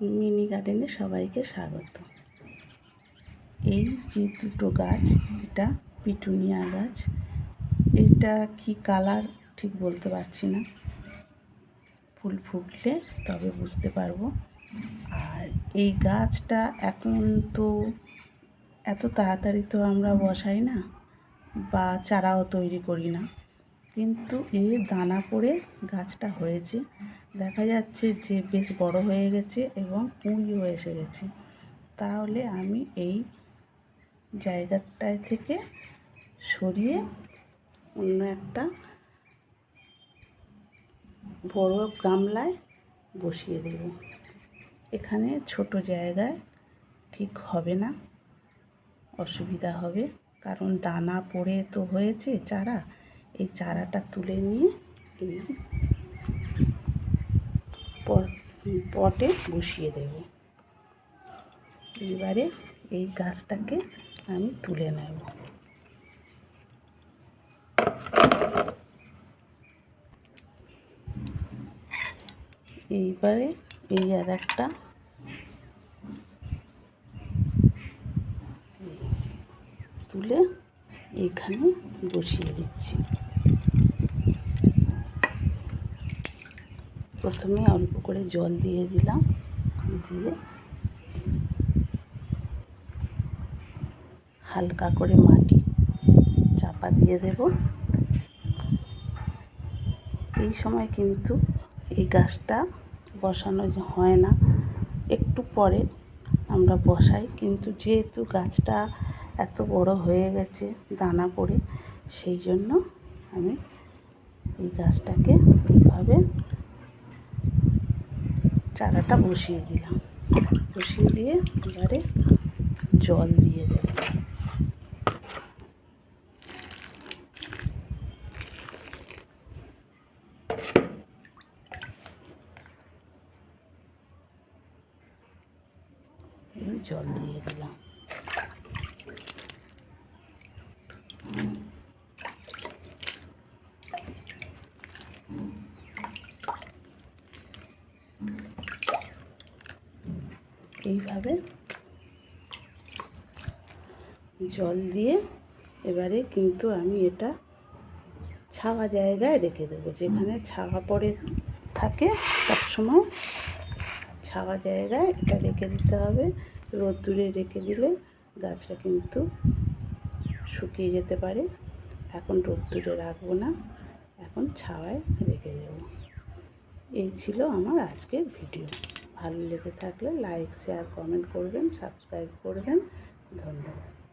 Mini গার্ডেনে সবাইকে স্বাগত। এই যে দুটো গাছ, এটা পিটুনিয়া গাছ। এটা কি কালার ঠিক বলতে পারছি না। ফুল ফুটলে তবে বুঝতে পারব। আর এই গাছটা এখন তো এত তাড়াতাড়ি তো আমরা বসাই না, বা চারাও তৈরি করি না। কিন্তু এ দানা পড়ে গাছটা হয়েছে। দেখা যাচ্ছে যে বেশ বড় হয়ে গেছে এবং কুঁড়িও এসে গেছে। তাহলে আমি এই জায়গাটায় থেকে সরিয়ে অন্য একটা বড় গামলায় বসিয়ে দেব। এখানে ছোট জায়গায় ঠিক হবে না, অসুবিধা হবে। কারণ দানা পড়ে তো হয়েছে চারা। এই চারাটা তুলে নিয়ে এই পটে বসিয়ে দেব। এবারে এই গাছটাকে আমি তুলে নেব। এইবারে এই আর একটা তুলে এখানে বসিয়ে দিচ্ছি। প্রথমে অল্প করে জল দিয়ে দিলাম, দিয়ে হালকা করে মাটি চাপা দিয়ে দেব। এই সময় কিন্তু এই গাছটা বসানো হয় না, একটু পরে আমরা বসাই। কিন্তু যেহেতু গাছটা এত বড় হয়ে গেছে দানা পড়ে, সেই জন্য আমি এই গাছটাকে এইভাবে চারাটা বসিয়ে দিলাম। বসিয়ে দিয়ে এবারে জল দিয়ে দেব। জল দিয়ে দিলাম। এইভাবে জল দিয়ে এবারে কিন্তু আমি এটা ছাওয়া জায়গায় রেখে দেবো। যেখানে ছাওয়া পড়ে থাকে, সবসময় ছাওয়া জায়গায় এটা রেখে দিতে হবে। রোদ্দুরে রেখে দিলে গাছটা কিন্তু শুকিয়ে যেতে পারে। এখন রোদ্দুরে রাখব না, এখন ছাওয়ায় রেখে দেবো। এই ছিল আমার আজকের ভিডিও। ভালো লেগে থাকলে লাইক শেয়ার কমেন্ট করবেন সাবস্ক্রাইব করবেন। ধন্যবাদ।